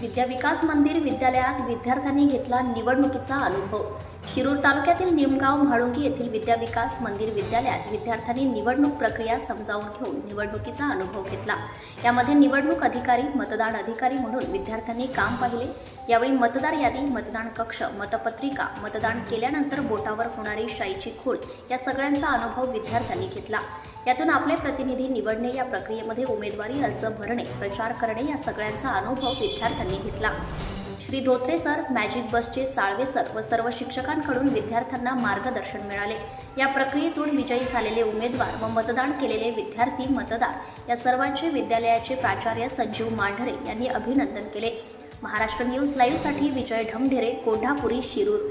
विद्याविकास मंदिर विद्यालयात विद्यार्थ्यांनी घेतला निवडणुकीचा अनुभव. शिरूर तालुक्यातील निमगाव म्हाळुंगी येथील विद्याविकास मंदिर विद्यालयात विद्यार्थ्यांनी निवडणूक प्रक्रिया समजावून घेऊन निवडणुकीचा अनुभव घेतला. यामध्ये निवडणूक अधिकारी मतदान अधिकारी म्हणून विद्यार्थ्यांनी काम पाहिले. यावेळी मतदार यादी मतदान कक्ष मतपत्रिका मतदान केल्यानंतर बोटावर होणारी शाईची खोल या सगळ्यांचा अनुभव विद्यार्थ्यांनी घेतला. यातून आपले प्रतिनिधी निवडणे या प्रक्रियेमध्ये उमेदवारी अर्ज भरणे प्रचार करणे या सगळ्यांचा अनुभव विद्यार्थ्यांनी घेतला. श्री धोत्रे सर मॅजिक बसचे साळवे सर व सर्व शिक्षकांकडून विद्यार्थ्यांना मार्गदर्शन मिळाले. या प्रक्रियेतून विजयी झालेले उमेदवार व मतदान केलेले विद्यार्थी मतदार या सर्वांचे विद्यालयाचे प्राचार्य संजीव मांढरे यांनी अभिनंदन केले. महाराष्ट्र न्यूज लाईव्हसाठी विजय ढमढेरे कोल्हापुरी शिरूर.